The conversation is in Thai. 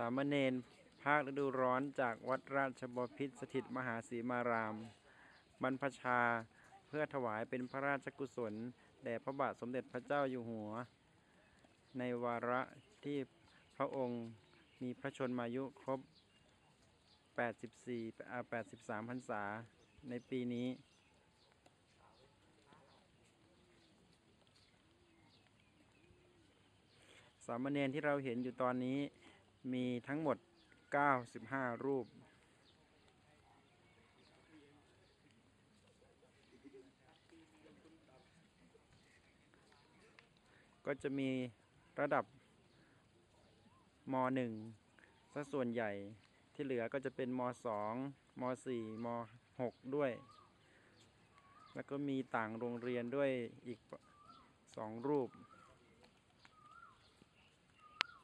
สามเณรภาคฤดูร้อนจากวัดราชบพิตรสถิตมหาศรีมาราม บรรพชาเพื่อถวายเป็นพระราชกุศล แด่พระบาทสมเด็จพระเจ้าอยู่หัว ในวาระที่พระองค์มีพระชนมายุครบ 84อ่า83พรรษาในปีนี้ สามเณรที่เราเห็นอยู่ตอนนี้ มีทั้งหมด 95 รูป ก็จะมีระดับม .1 ซะส่วนใหญ่ที่เหลือก็จะเป็นม .2 ม .4 ม .6 ด้วย แล้วก็มีต่างโรงเรียนด้วยอีกสองรูป